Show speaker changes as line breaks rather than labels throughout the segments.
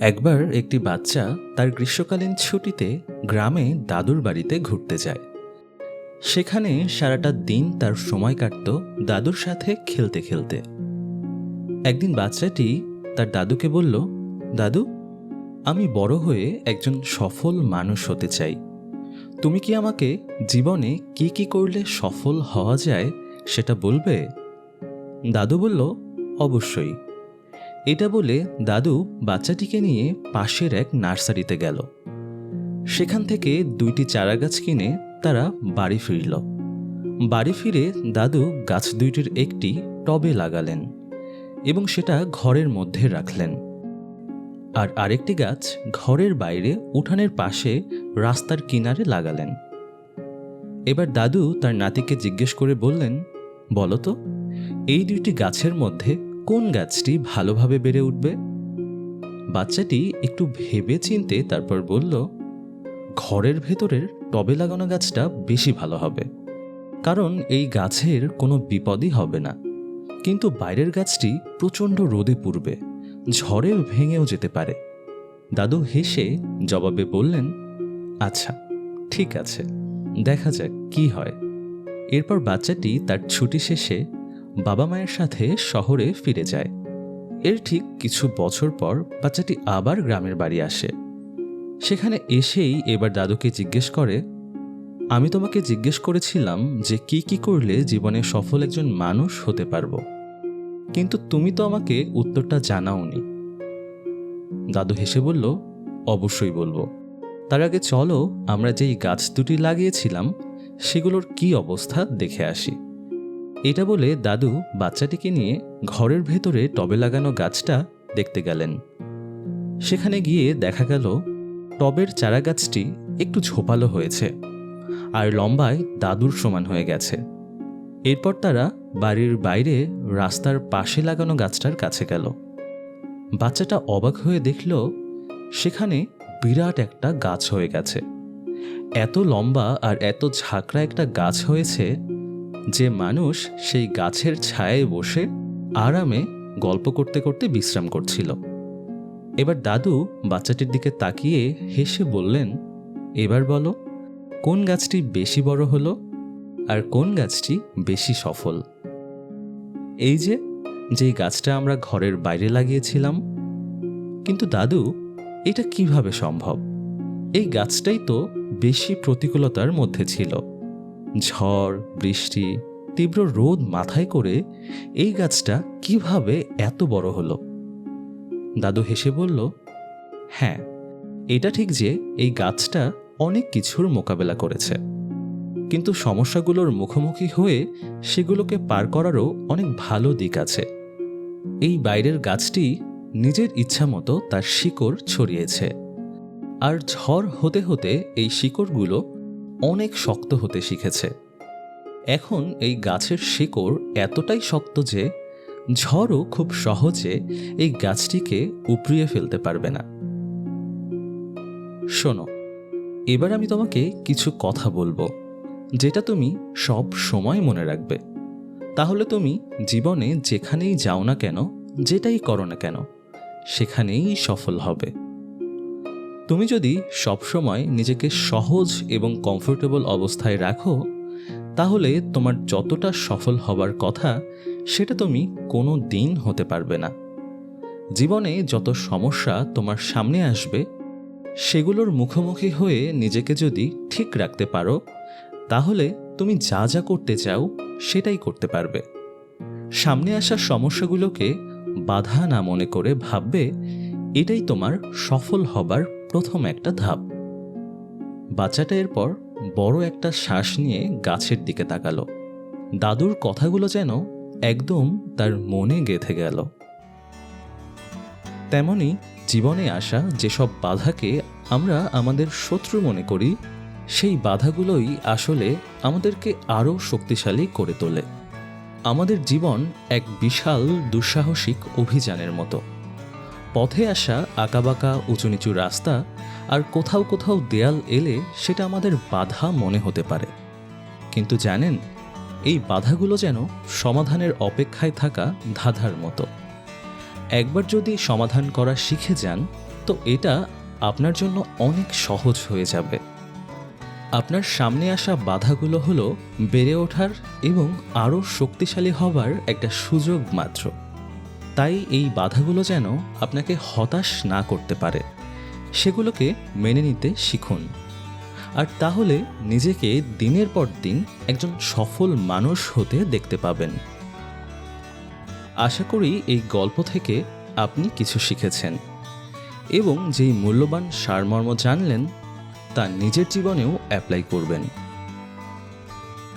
একবার একটি বাচ্চা তার গ্রীষ্মকালীন ছুটিতে গ্রামে দাদুর বাড়িতে ঘুরতে যায়। সেখানে সারাটা দিন তার সময় কাটত দাদুর সাথে খেলতে খেলতে। একদিন বাচ্চাটি তার দাদুকে বলল, দাদু, আমি বড় হয়ে একজন সফল মানুষ হতে চাই। তুমি কি আমাকে জীবনে কি কি করলে সফল হওয়া যায় সেটা বলবে? দাদু বলল, অবশ্যই। এটা বলে দাদু বাচ্চাটিকে নিয়ে পাশের এক নার্সারিতে গেল। সেখান থেকে দুইটি চারাগাছ কিনে তারা বাড়ি ফিরল। বাড়ি ফিরে দাদু গাছ দুইটির একটি টবে লাগালেন এবং সেটা ঘরের মধ্যে রাখলেন। আর আরেকটি গাছ ঘরের বাইরে উঠানের পাশে রাস্তার কিনারে লাগালেন। এবার দাদু তার নাতিকে জিজ্ঞেস করে বললেন, বলো তো, এই দুইটি গাছের মধ্যে কোন গাছটি ভালোভাবে বেড়ে উঠবে? বাচ্চাটি একটু ভেবে চিনতে তারপর বলল, ঘরের ভেতরের টবে লাগানো গাছটা বেশি ভালো হবে। কারণ এই গাছের কোনো বিপদই হবে না। কিন্তু বাইরের গাছটি প্রচণ্ড রোদে পুড়বে, ঝড়ে ভেঙেও যেতে পারে। দাদু হেসে জবাবে বললেন আচ্ছা ঠিক আছে, দেখা যাক কি হয়। এরপর বাচ্চাটি তার ছুটি শেষে বাবা মায়ের সাথে শহরে ফিরে যায়। এর ঠিক কিছু বছর পর বাচ্চাটি আবার গ্রামের বাড়ি আসে। সেখানে এসেই এবার দাদুকে জিজ্ঞেস করে, আমি তোমাকে জিজ্ঞেস করেছিলাম যে কি কি করলে জীবনে সফল একজন মানুষ হতে পারব। কিন্তু তুমি তো আমাকে উত্তরটা জানাওনি। দাদু হেসে বলল, অবশ্যই বলব। তার আগে চলো, আমরা যেই গাছ দুটি লাগিয়েছিলাম, সেগুলোর কি অবস্থা দেখে আসি। এটা বলে দাদু বাচ্চাটিকে নিয়ে ঘরের ভেতরে টবে লাগানো গাছটা দেখতে গেলেন। সেখানে গিয়ে দেখা গেল, টবের চারা গাছটি একটু ঝোপালো হয়েছে আর লম্বায় দাদুর সমান হয়ে গেছে। এরপর তারা বাড়ির বাইরে রাস্তার পাশে লাগানো গাছটার কাছে গেল। বাচ্চাটা অবাক হয়ে দেখল, সেখানে বিরাট একটা গাছ হয়ে গেছে। এত লম্বা আর এত ঝাঁকড়া একটা গাছ হয়েছে যে মানুষ সেই গাছের ছায়ায় বসে আরামে গল্প করতে করতে বিশ্রাম করছিল। এবার দাদু বাচ্চাটির দিকে তাকিয়ে হেসে বললেন, এবার বলো, কোন গাছটি বেশি বড় হলো আর কোন গাছটি বেশি সফল? এই যে, যেই গাছটা আমরা ঘরের বাইরে লাগিয়েছিলাম। কিন্তু দাদু, এটা কীভাবে সম্ভব? এই গাছটাই তো বেশি প্রতিকূলতার মধ্যে ছিল। ঝড়, বৃষ্টি, তীব্র রোদ মাথায় করে এই গাছটা কীভাবে এত বড় হলো? দাদু হেসে বলল হ্যাঁ এটা ঠিক যে এই গাছটা অনেক কিছুর মোকাবেলা করেছে। কিন্তু সমস্যাগুলোর মুখোমুখি হয়ে সেগুলোকে পার করারও অনেক ভালো দিক আছে। এই বাইরের গাছটি নিজের ইচ্ছা মতো তার শিকড় ছড়িয়েছে। আর ঝড় হতে হতে এই শিকড়গুলো অনেক শক্ত হতে শিখেছে। এখন এই গাছের শিকড় এতটাই শক্ত যে, ঝড়ও খুব সহজে এই গাছটিকে উপড়িয়ে ফেলতে পারবে না। শোনো, এবার আমি তোমাকে কিছু কথা বলব, যেটা তুমি সব সময় মনে রাখবে। তাহলে তুমি জীবনে যেখানেই যাও না কেন, যেটাই করো না কেন, সেখানেই সফল হবে। তুমি যদি সবসময় নিজেকে সহজ এবং কমফোর্টেবল অবস্থায় রাখো, তাহলে তোমার যতটা সফল হবার কথা, সেটা তুমি কোনো দিন হতে পারবে না। জীবনে যত সমস্যা তোমার সামনে আসবে, সেগুলোর মুখোমুখি হয়ে নিজেকে যদি ঠিক রাখতে পারো, তাহলে তুমি যা যা করতে চাও, সেটাই করতে পারবে। সামনে আসা সমস্যাগুলোকে বাধা না মনে করে ভাববে, এটাই তোমার সফল হবার প্রথম একটা ধাপ। বাচ্চাটা এরপর বড় একটা শ্বাস নিয়ে গাছের দিকে তাকালো। দাদুর কথাগুলো যেন একদম তার মনে গেঁথে গেল। তেমনি জীবনে আসা যেসব বাধাকে আমরা আমাদের শত্রু মনে করি, সেই বাধাগুলোই আসলে আমাদেরকে আরও শক্তিশালী করে তোলে। আমাদের জীবন এক বিশাল দুঃসাহসিক অভিযানের মতো। পথে আসা আঁকাবাঁকা উঁচু নিচু রাস্তা আর কোথাও কোথাও দেয়াল এলে সেটা আমাদের বাধা মনে হতে পারে। কিন্তু জানেন, এই বাধাগুলো যেন সমাধানের অপেক্ষায় থাকা ধাঁধার মতো। একবার যদি সমাধান করা শিখে যান, তো এটা আপনার জন্য অনেক সহজ হয়ে যাবে। আপনার সামনে আসা বাধাগুলো হলো বেড়ে ওঠার এবং আরও শক্তিশালী হবার একটা সুযোগ মাত্র। তাই এই বাধাগুলো যেন আপনাকে হতাশ না করতে পারে। সেগুলোকে মেনে নিতে শিখুন। আর তাহলে নিজেকে দিনের পর দিন একজন সফল মানুষ হতে দেখতে পাবেন। আশা করি এই গল্প থেকে আপনি কিছু শিখেছেন। এবং যেই মূল্যবান সারমর্ম জানলেন, তা নিজের জীবনেও অ্যাপ্লাই করবেন।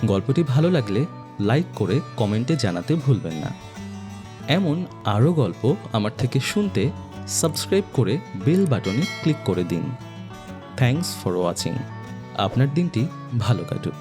গল্পটি ভালো লাগলে লাইক করে কমেন্টে জানাতে ভুলবেন না। এমন আরও গল্প আমার থেকে শুনতে সাবস্ক্রাইব করে বেল বাটনে ক্লিক করে দিন। Thanks for watching. আপনার দিনটি ভালো কাটুক।